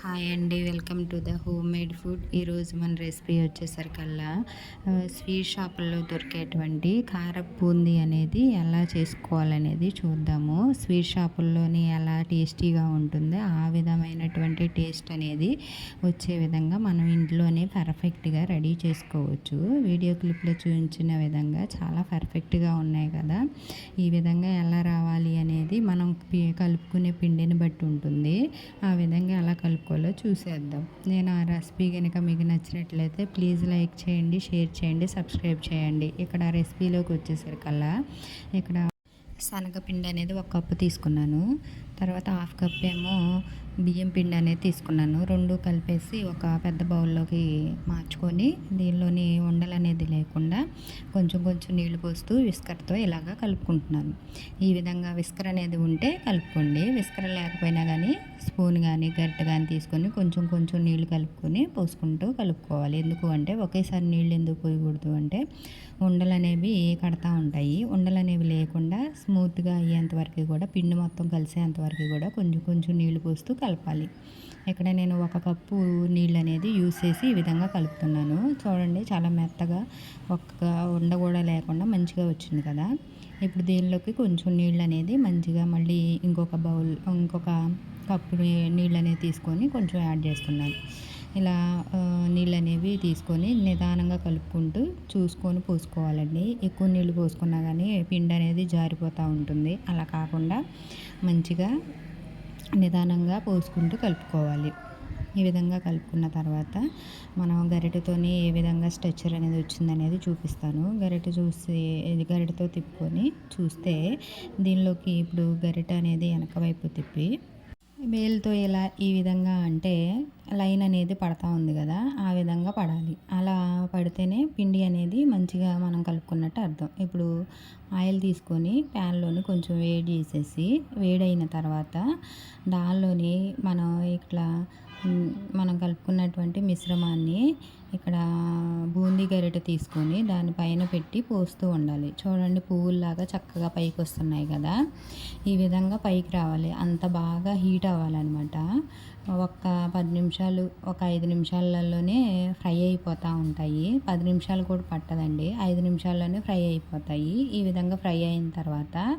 Hi అండి welcome to the homemade food ఈరోజు మన రెసిపీ వచ్చేసరికల్లా స్వీట్ షాపుల్లో దొరికేటువంటి కార బూందీ అనేది ఎలా చేసుకోవాలనేది చూద్దాము. స్వీట్ షాపుల్లోని ఎలా టేస్టీగా ఉంటుందో ఆ విధమైనటువంటి టేస్ట్ అనేది వచ్చే విధంగా మనం ఇంట్లోనే పర్ఫెక్ట్గా రెడీ చేసుకోవచ్చు. వీడియో క్లిప్లో చూపించిన విధంగా చాలా పర్ఫెక్ట్గా ఉన్నాయి కదా. ఈ విధంగా ఎలా రావాలి అనేది మనం పి- కలుపుకునే పిండిని బట్టి ఉంటుంది. ఆ విధంగా ఎలా కలుపుకోవాలో చూసేద్దాం. నేను ఆ రెసిపీ కనుక మీకు నచ్చినట్లయితే ప్లీజ్ లైక్ చేయండి షేర్ చేయండి సబ్స్క్రైబ్ చేయండి. ఇక్కడ రెసిపీలోకి వచ్చేసరికల్లా ఇక్కడ శనగపిండి అనేది ఒక కప్పు తీసుకున్నాను. తర్వాత హాఫ్ కప్ ఏమో బియ్యం పిండి అనేది తీసుకున్నాను. రెండు కలిపేసి ఒక పెద్ద బౌల్లోకి మార్చుకొని దీనిలోని ఉండలు అనేది లేకుండా కొంచెం కొంచెం నీళ్ళు పోస్తూ విస్కర్తో ఇలాగా కలుపుకుంటున్నాను. ఈ విధంగా విస్కర్ అనేది ఉంటే కలుపుకోండి. విస్కర్ లేకపోయినా కానీ స్పూన్ కానీ గరిట కానీ తీసుకొని కొంచెం కొంచెం నీళ్ళు కలుపుకొని పోసుకుంటూ కలుపుకోవాలి. ఎందుకు అంటే ఒకేసారి నీళ్ళు ఎందుకు పోయకూడదు అంటే ఉండలు అనేవి కడతా ఉంటాయి. ఉండలు అనేవి లేకుండా స్మూత్గా అయ్యేంత వరకు కూడా పిండి మొత్తం కలిసేంత వరకు కూడా కొంచెం కొంచెం నీళ్ళు పోస్తూ కలపాలి. ఇక్కడ నేను ఒక కప్పు నీళ్ళు అనేది యూస్ చేసి ఈ విధంగా కలుపుతున్నాను. చూడండి చాలా మెత్తగా ఒక్క ఉండ కూడా లేకుండా మంచిగా వచ్చింది కదా. ఇప్పుడు దీనిలోకి కొంచెం నీళ్ళు అనేది మంచిగా మళ్ళీ ఇంకొక బౌల్ ఇంకొక కప్పు నీళ్ళు అనేది తీసుకొని కొంచెం యాడ్ చేస్తున్నాను. ఇలా నీళ్ళు అనేవి తీసుకొని నిదానంగా కలుపుకుంటూ చూసుకొని పోసుకోవాలండి. ఎక్కువ నీళ్ళు పోసుకున్నా కానీ పిండి అనేది జారిపోతూ ఉంటుంది. అలా కాకుండా మంచిగా నిదానంగా పోసుకుంటూ కలుపుకోవాలి. ఈ విధంగా కలుపుకున్న తర్వాత మనం గరిటెతోని ఏ విధంగా స్ట్రెచ్చర్ అనేది వచ్చిందనేది చూపిస్తాను. గరిటె చూసి గరిటతో గరిటెతో తిప్పుకొని చూస్తే దీనిలోకి ఇప్పుడు గరిటె అనేది వెనక వైపు తిప్పి వేలుతో ఇలా ఈ విధంగా అంటే లైన్ అనేది పడతా ఉంది కదా ఆ విధంగా పడాలి. అలా పడితేనే పిండి అనేది మంచిగా మనం కలుపుకున్నట్టు అర్థం. ఇప్పుడు ఆయిల్ తీసుకొని ప్యాన్లోని కొంచెం వేడి చేసేసి వేడైన తర్వాత దానిలోని మనం ఇట్లా మనం కలుపుకున్నటువంటి మిశ్రమాన్ని ఇక్కడ బూందీ గరిటె తీసుకొని దానిపైన పెట్టి పోస్తూ ఉండాలి. చూడండి పువ్వుల్లాగా చక్కగా పైకి వస్తున్నాయి కదా. ఈ విధంగా పైకి రావాలి. అంత బాగా హీట్ అవ్వాలన్నమాట. ఒక్క పది నిమిషాలు ఒక ఐదు నిమిషాలలోనే ఫ్రై అయిపోతూ ఉంటాయి. పది నిమిషాలు కూడా పట్టదండి. ఐదు నిమిషాల్లోనే ఫ్రై అయిపోతాయి. ఈ విధంగా ఫ్రై అయిన తర్వాత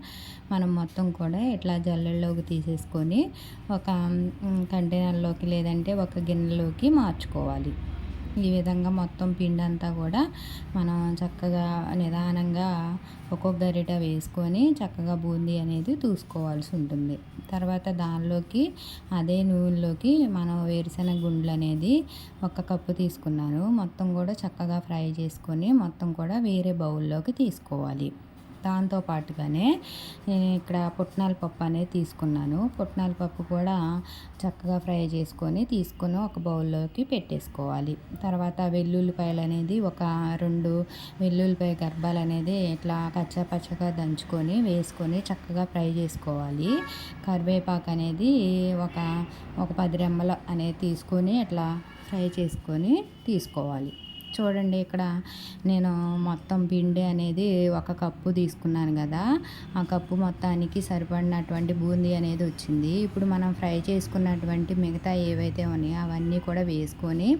మనం మొత్తం కూడా ఇట్లా జల్లెల్లోకి తీసేసుకొని ఒక కంటైనర్లోకి లేదంటే ఒక గిన్నెలోకి మార్చుకోవాలి. ఈ విధంగా మొత్తం పిండి అంతా కూడా మనం చక్కగా నిదానంగా ఒక్కొక్క గరిట వేసుకొని చక్కగా బూందీ అనేది చూసుకోవాల్సి ఉంటుంది. తర్వాత దానిలోకి అదే నూనెలోకి మనం వేరుశెనగ గుండ్లు అనేది ఒక కప్పు తీసుకున్నాను. మొత్తం కూడా చక్కగా ఫ్రై చేసుకొని మొత్తం కూడా వేరే బౌల్లోకి తీసుకోవాలి. దాంతో పాటుగానే నేను ఇక్కడ పుట్నాల పప్పు అనేది తీసుకున్నాను. పుట్నాల పప్పు కూడా చక్కగా ఫ్రై చేసుకొని తీసుకొని ఒక బౌల్లోకి పెట్టేసుకోవాలి. తర్వాత వెల్లుల్లిపాయలు అనేది ఒక రెండు వెల్లుల్లిపాయ గర్భాలు అనేది ఇట్లా కచ్చా పచ్చగా దంచుకొని వేసుకొని చక్కగా ఫ్రై చేసుకోవాలి. కరివేపాకు అనేది ఒక ఒక పది రెమ్మలు అనేది తీసుకొని ఇట్లా ఫ్రై చేసుకొని తీసుకోవాలి. చూడండి ఇక్కడ నేను మొత్తం పిండి అనేది ఒక కప్పు తీసుకున్నాను కదా. ఆ కప్పు మొత్తానికి సరిపడినటువంటి బూందీ అనేది వచ్చింది. ఇప్పుడు మనం ఫ్రై చేసుకున్నటువంటి మిగతా ఏవైతే ఉన్నాయో అవన్నీ కూడా వేసుకొని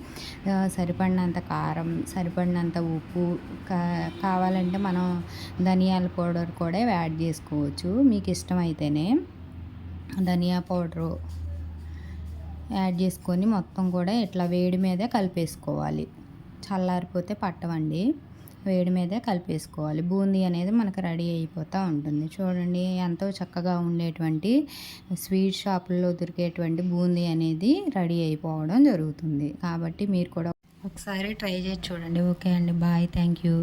సరిపడినంత కారం సరిపడినంత ఉప్పు కా- కావాలంటే మనం ధనియాల పౌడర్ కూడా యాడ్ చేసుకోవచ్చు. మీకు ఇష్టమైతేనే ధనియా పౌడరు యాడ్ చేసుకొని మొత్తం కూడా ఇట్లా వేడి మీదే కలిపేసుకోవాలి. చల్లారిపోతే పట్టవండి. వేడి మీదే కలిపేసుకోవాలి. బూందీ అనేది మనకు రెడీ అయిపోతూ ఉంటుంది. చూడండి ఎంతో చక్కగా ఉండేటువంటి స్వీట్ షాపుల్లో దొరికేటువంటి బూందీ అనేది రెడీ అయిపోవడం జరుగుతుంది. కాబట్టి మీరు కూడా ఒకసారి ట్రై చేసి చూడండి. ఓకే అండి. బాయ్. Thank you.